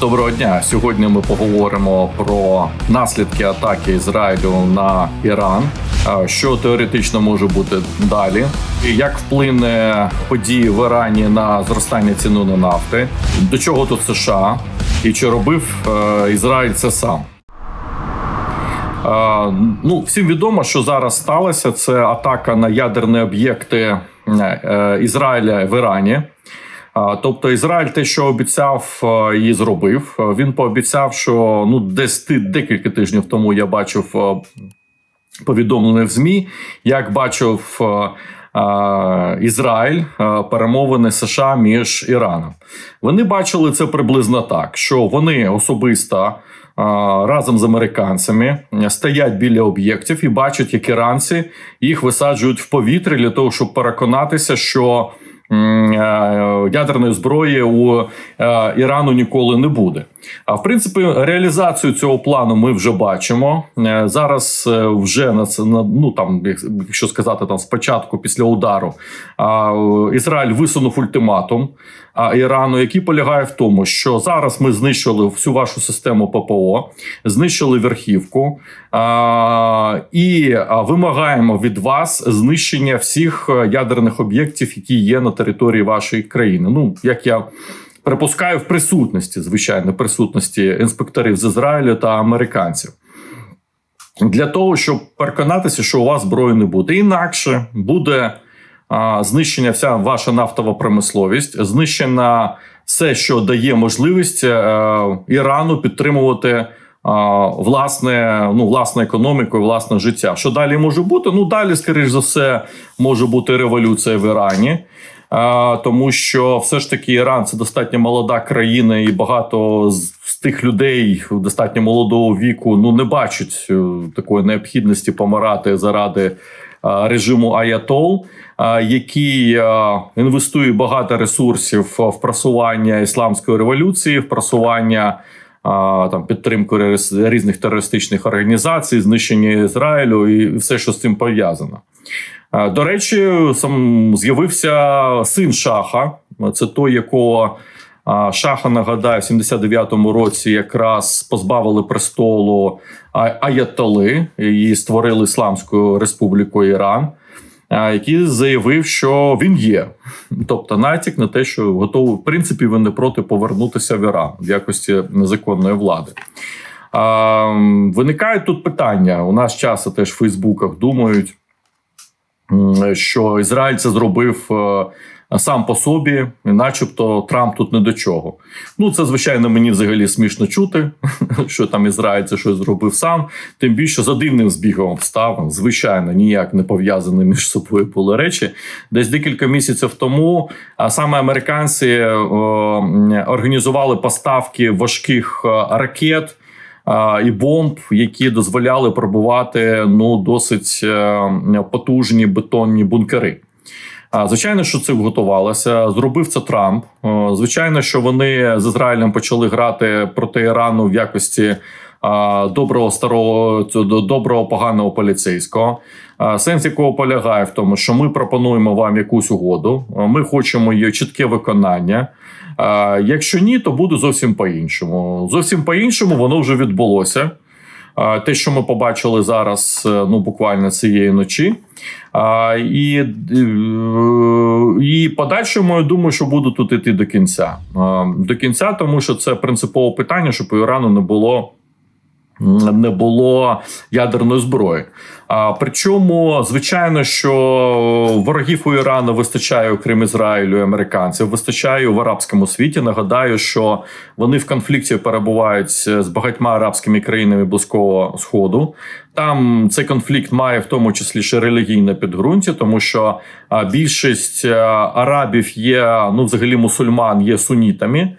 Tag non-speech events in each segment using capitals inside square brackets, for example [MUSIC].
Доброго дня. Сьогодні ми поговоримо про наслідки атаки Ізраїлю на Іран, що теоретично може бути далі, як вплине події в Ірані на зростання ціни на нафти, до чого тут США, і чи робив е, Ізраїль це сам. Ну, всім відомо, що зараз сталося. Це атака на ядерні об'єкти е, Ізраїля в Ірані. Тобто Ізраїль те, що обіцяв, і зробив. Він пообіцяв, що ну десь ти декілька тижнів тому я бачив повідомлення в змі, як бачив Ізраїль перемовини США між Іраном. Вони бачили це приблизно так, що вони особисто. Разом з американцями стоять біля об'єктів і бачать, як іранці їх висаджують в повітря для того, щоб переконатися, що ядерної зброї у е, Ірану ніколи не буде. А в принципі, реалізацію цього плану ми вже бачимо Е, зараз. е, Вже на ну там, якщо сказати там спочатку, після удару, Ізраїль висунув ультиматум Ірану, який полягає в тому, що зараз ми знищили всю вашу систему ППО, знищили верхівку і вимагаємо від вас знищення всіх е, ядерних об'єктів, які є на території вашої країни. Ну як я. Припускаю в присутності, звичайно, присутності інспекторів з Ізраїлю та американців для того, щоб переконатися, що у вас зброї не буде. Інакше буде а, знищення вся ваша нафтова промисловість, знищена все, що дає можливість е, Ірану підтримувати. а, Власне, ну, власне економіку, і власне життя. Що далі може бути? Ну далі, скоріш за все, може бути революція в Ірані, а, тому що все ж таки Іран це достатньо молода країна, і багато з, тих людей достатньо молодого віку ну не бачать е, такої необхідності помирати заради е, режиму Аятол, який е, інвестує багато ресурсів в просування ісламської революції, в просування. Там підтримку різних терористичних організацій, знищення Ізраїлю і все, що з цим пов'язано. Е, До речі, сам з'явився син Шаха. Це той, якого Шаха нагадаю, в 79-му році якраз позбавили престолу Аятоли і створили Ісламську Республіку Іран, який заявив, що він є. Тобто натяк на те, що готовий, в принципі, він не проти повернутися в Іран в якості незаконної влади. Виникають тут питання. У нас часто теж в Фейсбуках думають, що Ізраїль це зробив е, сам по собі, начебто Трамп тут не до чого. Ну, це звичайно мені взагалі смішно чути, [LAUGHS] що там Ізраїль це щось зробив сам. Тим більше за дивним збігом обставин, звичайно, ніяк не пов'язані між собою були речі. Десь декілька місяців тому, саме американці е, організували поставки важких е, ракет. І бомб, які дозволяли пробувати ну досить е, потужні бетонні бункери. Звичайно, що це готувалося. Зробив це Трамп. Звичайно, що вони з Ізраїлем почали грати проти Ірану в якості доброго старого доброго поганого поліцейського. Сенс якого полягає в тому, що ми пропонуємо вам якусь угоду. Ми хочемо її чітке виконання. Якщо ні, то буде зовсім по-іншому. Зовсім по-іншому воно вже відбулося. Те, що ми побачили зараз, е, ну буквально цієї ночі. І, е, і подальшому, я думаю, що буду тут іти до кінця. До кінця, тому що це принципове питання, щоб у Ірану не було. Не було ядерної зброї. А причому, звичайно, що ворогів у Ірану вистачає, окрім Ізраїлю і американців, вистачає в арабському світі. Нагадаю, що вони в конфлікті перебувають з багатьма арабськими країнами близького сходу. Там цей конфлікт має в тому числі ще релігійне підґрунтя, тому що більшість арабів є ну, взагалі мусульман, є сунітами.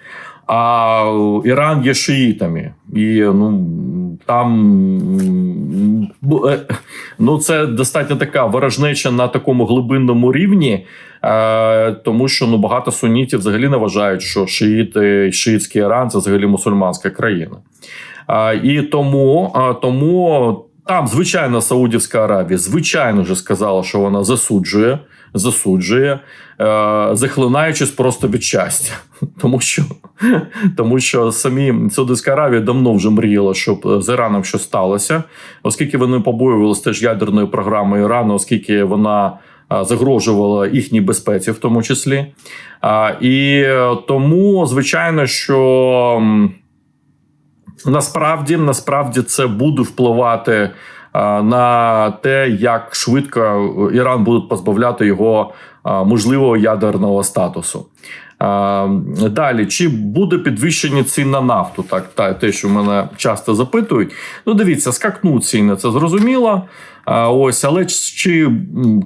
А Іран є шиїтами, і ну там е, ну це достатньо така ворожнеча на такому глибинному рівні, е, тому що ну багато сунітів взагалі не вважають, що шиїти, шиїтський Іран це взагалі мусульманська країна. І тому, тому там, звичайно, Саудівська Аравія, звичайно, вже сказала, що вона засуджує засуджує, е, захлинаючись просто від щастя, [LAUGHS] тому що тому що самі Саудовська Аравія давно вже мріяла, щоб з Іраном щось сталося, оскільки вони побоювалися теж ядерної програми Ірану, оскільки вона загрожувала їхній безпеці, в тому числі. І е, тому, звичайно, що насправді, насправді це буде впливати на те, як швидко Іран буде позбавляти його можливого ядерного статусу. Далі, чи буде підвищені ціни на нафту? Так, та те, що мене часто запитують. Ну, дивіться, скакнуть ціни, це зрозуміло. Ось, але чи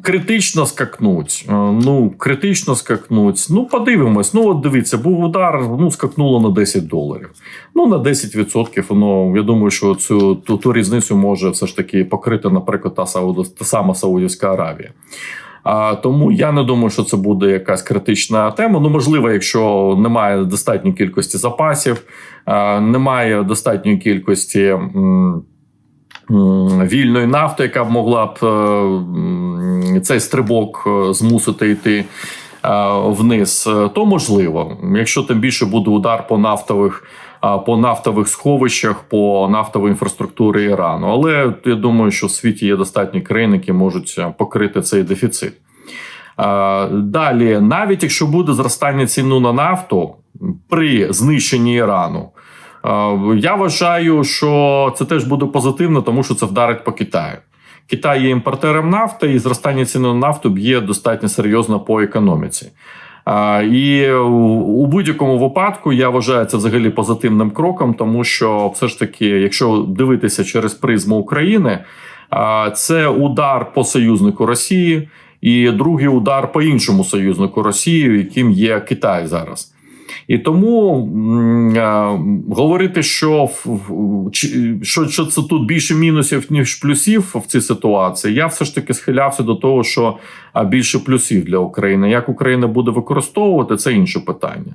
критично скакнуть? Ну, критично скакнуть. Ну, подивимось. Ну, от дивіться, був удар, ну, скакнуло на 10 доларів. Ну, на 10%. Воно, я думаю, що цю ту, ту різницю може все ж таки покрити, наприклад, та, та сама Саудівська Аравія. А, тому я не думаю, що це буде якась критична тема. Ну, можливо, якщо немає достатньої кількості запасів, немає достатньої кількості. Вільної нафти, яка б могла б е, цей стрибок е, змусити йти вниз, е, то можливо, якщо тим більше буде удар по нафтових по нафтових сховищах, по нафтовій інфраструктурі Ірану. Але я думаю, що в світі є достатні країни, які можуть е, покрити цей дефіцит. Далі, навіть якщо буде зростання ціну на нафту при знищенні Ірану. Я вважаю, що це теж буде позитивно, тому що це вдарить по Китаю. Китай є імпортером нафти, і зростання ціни на нафту б'є достатньо серйозно по економіці. І у будь-якому випадку я вважаю це взагалі позитивним кроком, тому що все ж таки, якщо дивитися через призму України, а, це удар по союзнику Росії, і другий удар по іншому союзнику Росії, яким є Китай зараз. І тому говорити, що, що, що це тут більше мінусів, ніж плюсів в цій ситуації, я все ж таки схилявся до того, що більше плюсів для України. Як Україна буде використовувати, це інше питання.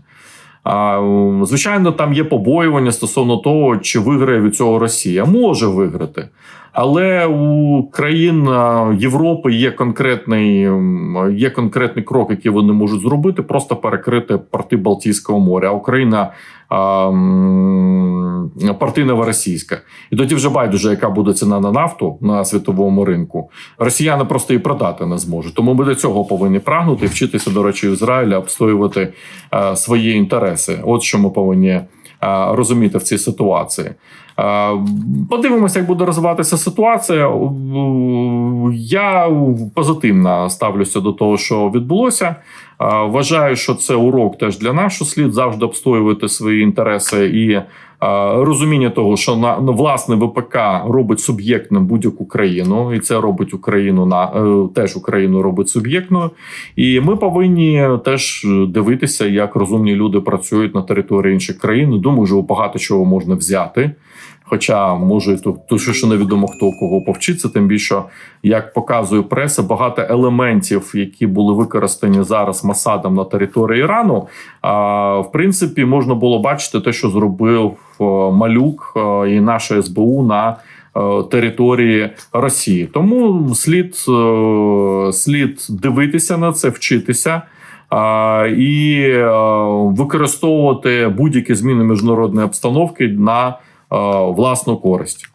Звичайно, там є побоювання стосовно того, чи виграє від цього Росія. Може виграти. Але у країн Європи є конкретний, є конкретний крок, який вони можуть зробити, просто перекрити порти Балтійського моря. А Україна а, м, порти новоросійська. І тоді вже байдуже, яка буде ціна на нафту на світовому ринку. Росіяни просто її продати не зможуть. Тому ми до цього повинні прагнути вчитися, до речі, Ізраїля обстоювати а, свої інтереси. От що ми повинні розуміти в цій ситуації. А, Подивимося, як буде розвиватися ситуація. Я позитивно ставлюся до того, що відбулося. Вважаю, що це урок теж для нас, що слід завжди обстоювати свої інтереси і розуміння того, що на власне ВПК робить суб'єктним будь-яку країну, і це робить Україну на е, теж Україну робить суб'єктною. І ми повинні теж дивитися, як розумні люди працюють на території інших країн. Думаю, що багато чого можна взяти. Хоча може то що невідомо хто кого повчиться, тим більше як показує преса, багато елементів, які були використані зараз Масадом на території Ірану. В принципі можна було бачити те, що зробив е, малюк е, і наша СБУ на е, території Росії. Тому слід, слід дивитися на це, вчитися. І використовувати будь-які зміни міжнародної обстановки на власну користь.